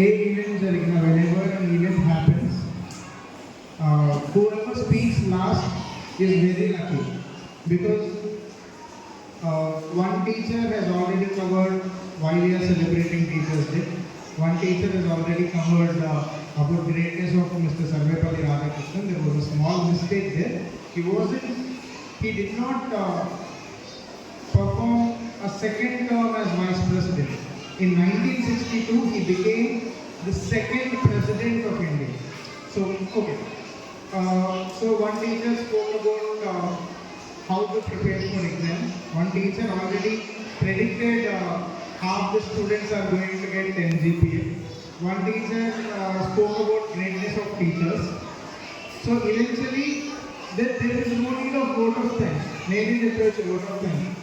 ఏ event జరిగిన whenever an event happens whoever speaks last is very lucky because uh, one teacher has already covered why we are celebrating Teachers Day. One teacher has already covered uh, about greatness of Mr. Sarvepalli Radhakrishnan. There was a small mistake there. He wasn't, he did not uh, perform a second term as vice president. In 1962, he became the second president of India. So, okay. Uh, so one teacher spoke about uh, how to prepare for exam. One teacher already predicted uh, half the students are going to get 10 GPA. One teacher uh, spoke about greatness of teachers. So eventually, there, there is no need of vote of thanks. Maybe the church vote of thanks.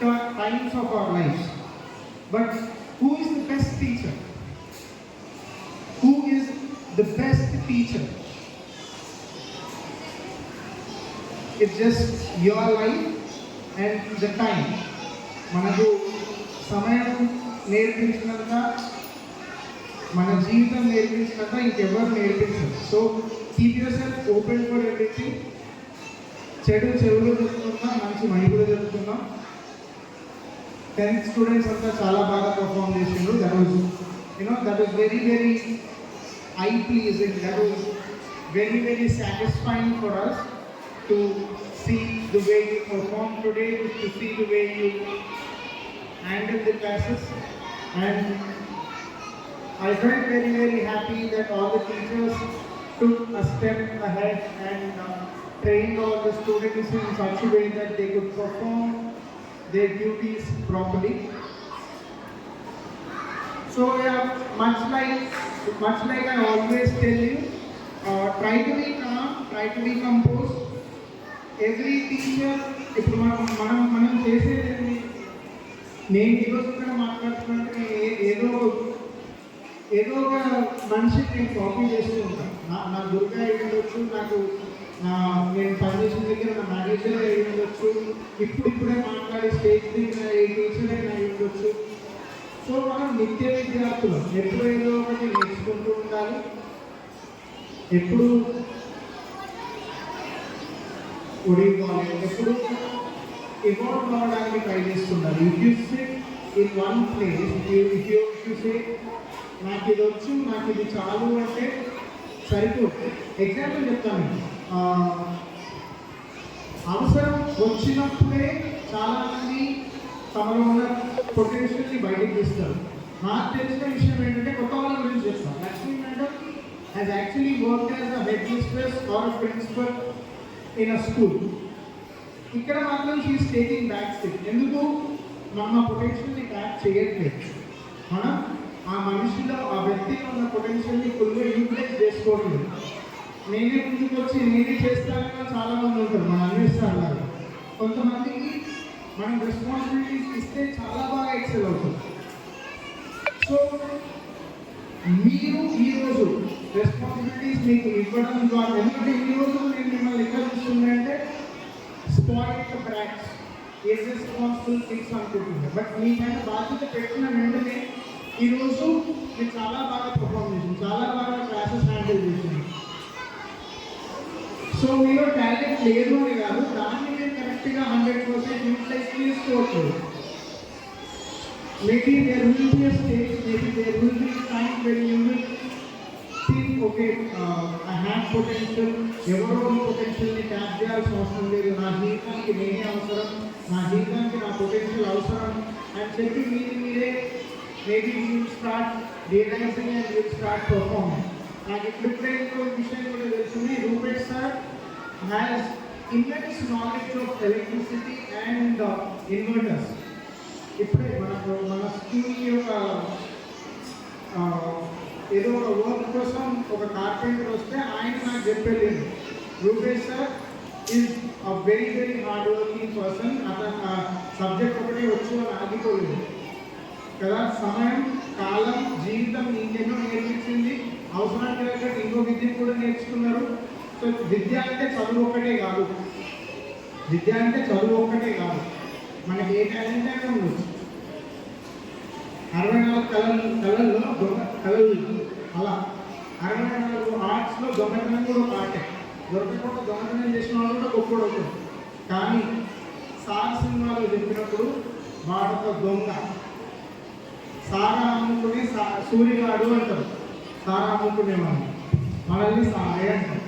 times of our lives. But who is the best teacher? Who is the best teacher? It's just your life and the time. మనకు సమయం నేర్పించినంత మన జీవితం నేర్పించినంత ఇంకెవరు నేర్పించరు so keep yourself open for everything చెడు చెవులు చెప్తున్నా మంచి మైకులు చెప్తున్నాం టెన్త్ స్టూడెంట్స్ అంతా చాలా బాగా పర్ఫామ్ చేసిండ్రు that was you know that was very very I pleasing that was very very satisfying for us to see the way you perform today to see the way you handle the classes and I felt very, very happy that all the teachers took a step ahead and uh, trained all the students in such a way that they could perform their duties properly. So yeah, much like much like I always tell you, uh, try to be calm, try to be composed. Every teacher, ఇప్పుడు మనం మనం మనం చేసేది ఏంటి? నేను ఈరోజు కూడా మాట్లాడుతున్నట్టు ఏదో ఏదో ఒక మనిషిని నేను కాపీ చేస్తూ ఉంటాను నా నా దుర్గా అయి ఉండొచ్చు నాకు నేను పనిచేసిన దగ్గర నా మేనేజర్ అయి ఉండొచ్చు. ఇప్పుడు ఇప్పుడే మాట్లాడి స్టేజ్ టీచర్ అయినా అయి ఉండొచ్చు సో మనం నిత్య విద్యార్థులు. ఎప్పుడు ఏదో ఒకటి నేర్చుకుంటూ ఉండాలి. ఎప్పుడు ఒడిపోవాలి ఎప్పుడు ఇవాల్వ్ అవ్వడానికి try చేస్తుండాలి. If you sit in one place if you say నాకు ఇది వచ్చు నాకు ఇది చాలు అంటే సరిపోదు. ఎగ్జాంపుల్ చెప్తాను అవసరం వచ్చినప్పుడే చాలామంది తమలో ఉన్న పొటెన్షియల్ని బయటకు తీస్తారు. నాకు తెలిసిన విషయం ఏంటంటే కొత్త వాళ్ళ గురించి చెప్తాను. Lakshmi madam has actually work as a head mistress or principal in a school ఇక్కడ మాత్రం షీఈస్ టేకింగ్ బ్యాక్ స్టెప్ ఎందుకు? మన పొటెన్షియల్ని ట్యాప్ చేయట్లేదు. మనం ఆ మనిషిలో ఆ వ్యక్తిలో ఉన్న పొటెన్షియల్ని ఫుల్గా యూటిలైజ్ చేసుకోవట్లేదు. నేనే ముందుకు వచ్చి నేనే చేస్తానని చాలా మంది ఉంటారు మన అన్వేషణలాగా కొంతమందికి మనం రెస్పాన్సిబిలిటీస్ ఇస్తే చాలా బాగా ఎక్సెల్ అవుతుంది. సో మీరు ఈరోజు రెస్పాన్సిబిలిటీస్ మీకు ఇవ్వడం ద్వారా ఎందుకంటే ఈ రోజు నేను మిమ్మల్ని ఎక్కడ చూస్తుందంటే spoil brats as responsible things అనుకుంటున్నాను బట్ మీకైనా బాధ్యత పెట్టిన వెంటనే ఈరోజు మీరు చాలా బాగా పర్ఫామ్ చేసింది చాలా బాగా క్లాసెస్ హ్యాండిల్ చేసింది సో మీరు టాలెంట్ లేదు అని కాదు దాన్ని మీరు కరెక్ట్గా హండ్రెడ్ పర్సెంట్ యూటిలైజ్ చేసుకోవట్లేదు Maybe there will be a stage, maybe there will be a time when you will think, okay, uh, I have potential, ఎవరో ఈ పొటెన్షియల్ని ట్యాప్ చేయాల్సిన అవసరం లేదు. నా జీవితానికి నేనే అవసరం నా జీవితానికి నా పొటెన్షియల్ అవసరం. అని చెప్పి మీరు మీరే maybe you start realising and you start performing నాకు ఇప్పుడిప్పుడే ఇంకో విషయం కూడా తెలిసింది Rupesh sir has immense knowledge knowledge of and and inverters. ఇప్పుడే మనకు మన స్కూల్ యొక్క ఏదో ఒక వర్క్ కోసం ఒక కార్పెంటర్ వస్తే ఆయన నాకు చెప్పలేదు Rupesh sir is a very very hard working person అతను సబ్జెక్ట్ ఒకటే వచ్చి అని ఆగిపోలేదు. కదా సమయం కాలం జీవితం ఇంకెన్నో నేర్పించింది. అవసరానికి తగ్గట్టు ఇంకో విద్య కూడా నేర్చుకున్నారు. సో విద్య అంటే చదువు ఒక్కటే కాదు. విద్య అంటే చదువు ఒక్కటే కాదు. మనకి ఏ టాలెంట్ అయినా ఉండొచ్చు. అరవై నాలుగు కళలు కళల్లో దొంగ కళలు అలా. అరవై నాలుగు ఆర్ట్స్లో దొంగతనం కూడా ఒక ఆర్టే దొరకకుండా దొంగతనం చేసిన వాళ్ళు కూడా గొప్పడు అవుతుంది కానీ సార్ సినిమాలో చెప్పినప్పుడు వాడొక దొంగ. సారా అమ్ముకునే సా సూర్యగాడు అంటారు. సారా అమ్ముకునేవాడు మనల్ని సారే అంటారు.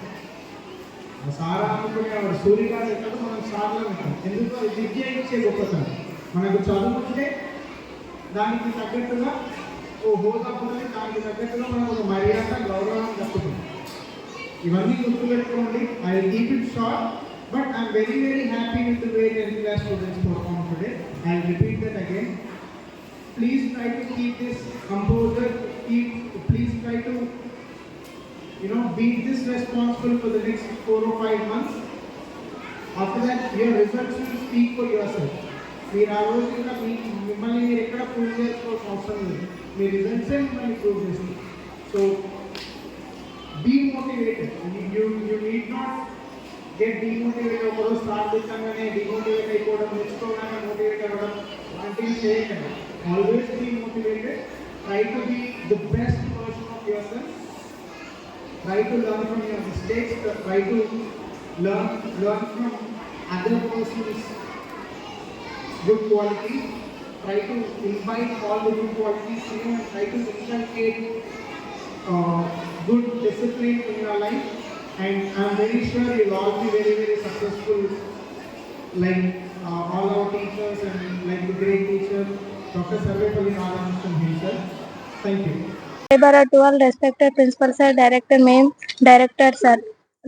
సారా అమ్ముకునేవాడు సూర్యగాడు ఎక్కడ మనం సార్లు అంటాం ఎందుకు? అది విద్య ఇచ్చే గొప్పతనం. మనకు చదువు ఉంటే దానికి తగ్గట్టుగా ఓ హోదా ఉన్నది దానికి తగ్గట్టుగా మనం ఒక మర్యాద గౌరవం దక్కుతుంది ఇవన్నీ గుర్తుపెట్టుకోండి. I keep it short but I'm very very happy with the way tenth class students perform today I repeat that again please try to keep this composer keep please try to you know be this responsible for the next four or five months after that your results will speak for yourself మీరు ఆ రోజు ఇంకా మీ మిమ్మల్ని మీరు ఎక్కడ prove చేసుకోవాల్సిన అవసరం లేదు మీ రిజల్ట్సే మిమ్మల్ని ప్రూవ్ చేస్తుంది so be motivated you you need not get demotivate ఒకరోజు సాధించగానే డిమోటివేట్ అయిపోవడం నేర్చుకోవడానికి మోటివేట్ అవ్వడం లాంటివి చేయకండి always be motivated try to be the best version of yourself try to learn from your mistakes, try to learn learn from other person's good qualities, try to invite all the good qualities in you and try to inculcate uh, good discipline in your life. And I'm very sure you'll all be very, very successful like uh, all our teachers and like the great teacher, Dr. Sarvepalli Radhakrishnan himself. Thank you. Cyber 12 respected principal sir, director ma'am, director sir.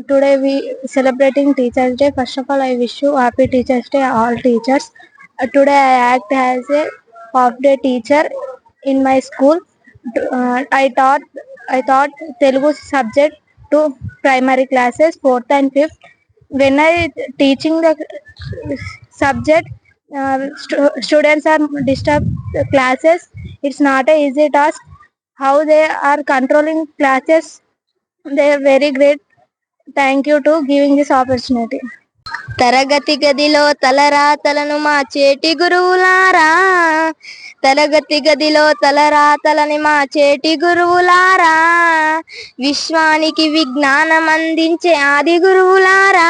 Today we celebrating Teachers Day. First of all, I wish you happy Teachers Day, all teachers. Uh, today I act as a half day teacher in my school. Uh, I taught I taught Telugu subject to primary classes, fourth and fifth. When I teaching the subject, uh, stu- students are disturbed classes. It's not a easy task how they are controlling classes they are very great thank you to giving this opportunity తరగతి గదిలో తలరాతలను మార్చేటి గురువులారా తరగతి గదిలో తలరాతలని చేటి గురువులారా. విశ్వానికి విజ్ఞానం అందించే ఆది గురువులారా.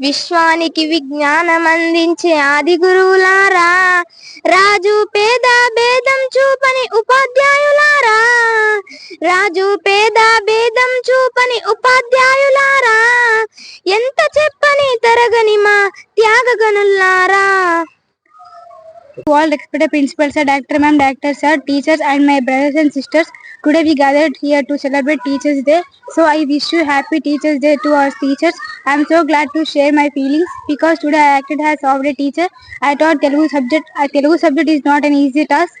విశ్వానికి విజ్ఞానం అందించే ఆది గురువులారా. రాజు పేద భేదం చూపని ఉపాధ్యాయులారా. రాజు పేద భేదం చూపని ఉపాధ్యాయులారా. ఎంత చెప్పని తరగని మా To all respected principal sir, director ma'am, director sir, teachers and my brothers and sisters, today we gathered here to celebrate Teachers Day. So I wish you happy Teachers Day to our teachers. I am so glad to share my feelings because today I acted as a teacher. I taught Telugu subject. Uh, Telugu subject is not an easy task.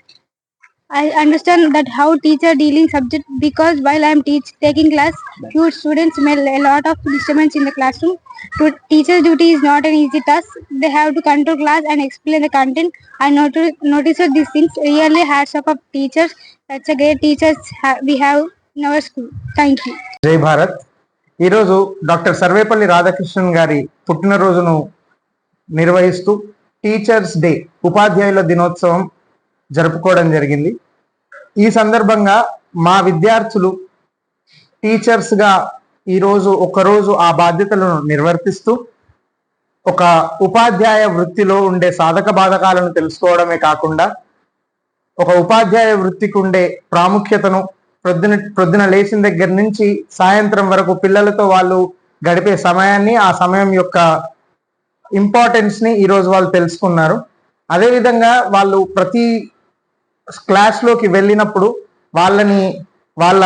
I understand that how teacher dealing subject because while I am teach taking class, few students made a lot of disturbance in the classroom. To teacher's duty is not an easy task. They have to control class and explain the content. I noticed noticed these things. Really hats off of teachers. That's a great teachers ha- we have in our school. Thank you. జై భారత్ ఈరోజు doctor Sarvepalli Radhakrishnan గారి పుట్టినరోజును నిర్వహిస్తూ teachers day ఉపాధ్యాయుల దినోత్సవం జరుపుకోవడం జరిగింది. ఈ సందర్భంగా మా విద్యార్థులు టీచర్స్గా ఈరోజు ఒకరోజు ఆ బాధ్యతలను నిర్వర్తిస్తూ ఒక ఉపాధ్యాయ వృత్తిలో ఉండే సాధక బాధకాలను తెలుసుకోవడమే కాకుండా ఒక ఉపాధ్యాయ వృత్తికి ఉండే ప్రాముఖ్యతను ప్రొద్దున ప్రొద్దున లేచిన దగ్గర నుంచి సాయంత్రం వరకు పిల్లలతో వాళ్ళు గడిపే సమయాన్ని ఆ సమయం యొక్క ఇంపార్టెన్స్ని ఈరోజు వాళ్ళు తెలుసుకున్నారు. అదేవిధంగా వాళ్ళు ప్రతి క్లాస్లోకి వెళ్ళినప్పుడు వాళ్ళని వాళ్ళ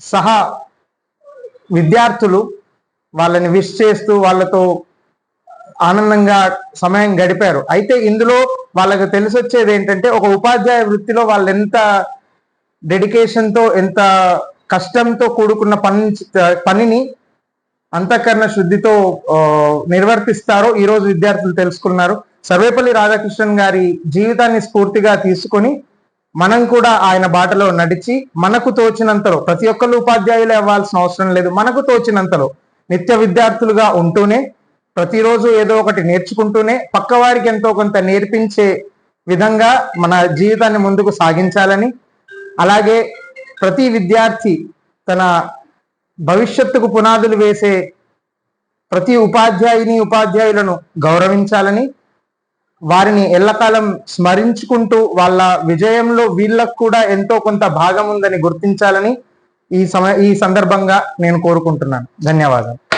సహా విద్యార్థులు వాళ్ళని విష్ చేస్తూ వాళ్ళతో ఆనందంగా సమయం గడిపారు. అయితే ఇందులో వాళ్ళకి తెలిసొచ్చేది ఏంటంటే ఒక ఉపాధ్యాయ వృత్తిలో వాళ్ళు ఎంత డెడికేషన్తో ఎంత కష్టంతో కూడుకున్న పని పనిని అంతఃకరణ శుద్ధితో నిర్వర్తిస్తారో ఈరోజు విద్యార్థులు తెలుసుకున్నారు. సర్వేపల్లి రాధాకృష్ణన్ గారి జీవితాన్ని స్ఫూర్తిగా తీసుకొని మనం కూడా ఆయన బాటలో నడిచి మనకు తోచినంతలో ప్రతి ఒక్కరు ఉపాధ్యాయులు అవ్వాల్సిన అవసరం లేదు. మనకు తోచినంతలో నిత్య విద్యార్థులుగా ఉంటూనే ప్రతిరోజు ఏదో ఒకటి నేర్చుకుంటూనే పక్కవారికి ఎంతో కొంత నేర్పించే విధంగా మన జీవితాన్ని ముందుకు సాగించాలని అలాగే ప్రతి విద్యార్థి తన భవిష్యత్తుకు పునాదులు వేసే ప్రతి ఉపాధ్యాయుని ఉపాధ్యాయులను గౌరవించాలని వారిని ఎల్లకాలం స్మరించుకుంటూ వాళ్ళ విజయంలో వీళ్ళకు కూడా ఎంతో కొంత భాగం ఉందని గుర్తించాలని ఈ సమయ ఈ సందర్భంగా నేను కోరుకుంటున్నాను. ధన్యవాదాలు.